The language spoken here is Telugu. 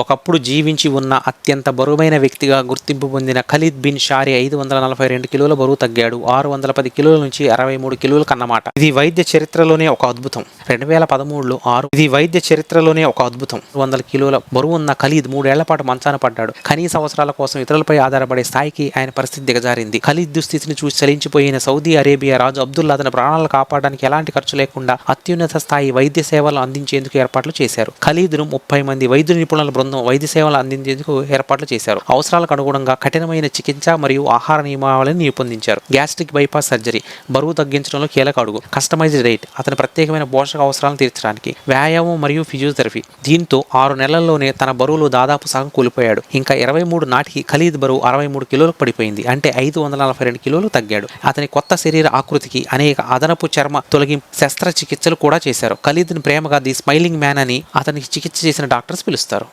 ఒకప్పుడు జీవించి ఉన్న అత్యంత బరువైన వ్యక్తిగా గుర్తింపు పొందిన ఖలీద్ బిన్ షారి ఐదు వందల నలభై రెండు కిలోల బరువు తగ్గాడు. ఆరు వందల పది కిలోల నుంచి అరవై మూడు కిలోలు కన్నమాట. ఇది వైద్య చరిత్రలోనే ఒక అద్భుతం. రెండు వేల పదమూడులో ఆరు ఇది వైద్య చరిత్రలోనే ఒక అద్భుతం. వందల కిలోల బరువు ఉన్న ఖలీద్ మూడేళ్ళ పాటు మంచాన పడ్డాడు. కనీస అవసరాల కోసం ఇతరులపై ఆధారపడే స్థాయికి ఆయన పరిస్థితి దిగజారింది. ఖలీద్ దుస్థితిని చూసి చలించిపోయిన సౌదీ అరేబియా రాజు అబ్దుల్లా అతని ప్రాణాలను కాపాడడానికి ఎలాంటి ఖర్చు లేకుండా అత్యున్నత స్థాయి వైద్య సేవలు అందించేందుకు ఏర్పాట్లు చేశారు. ఖలీద్ను ముప్పై మంది వైద్య నిపుణుల బృందం వైద్య సేవలు అందించేందుకు ఏర్పాట్లు చేశారు. అవసరాలకు అనుగుణంగా కఠినమైన చికిత్స మరియు ఆహార నియమావళిని రూపొందించారు. గ్యాస్ట్రిక్ బైపాస్ సర్జరీ బరువు తగ్గించడంలో కీలక అడుగు. కస్టమైజ్డ్ డైట్ అతని ప్రత్యేకమైన పోషక అవసరాలను తీర్చడానికి వ్యాయామం మరియు ఫిజియోథెరపీ. దీంతో ఆరు నెలల్లోనే తన బరువులు దాదాపు సగం కూలిపోయాడు. ఇంకా ఇరవై మూడు నాటికి ఖలీద్ బరువు అరవై మూడు కిలోలకు పడిపోయింది. అంటే ఐదు వందల నలభై రెండు కిలోలు తగ్గాడు. అతని కొత్త శరీర ఆకృతికి అనేక అదనపు చర్మ తొలగింపు శస్త్రచికిత్సలు కూడా చేశారు. ఖలీద్ని ప్రేమగా ది స్మైలింగ్ మ్యాన్ అని అతనికి చికిత్స చేసిన డాక్టర్స్ పిలుస్తారు.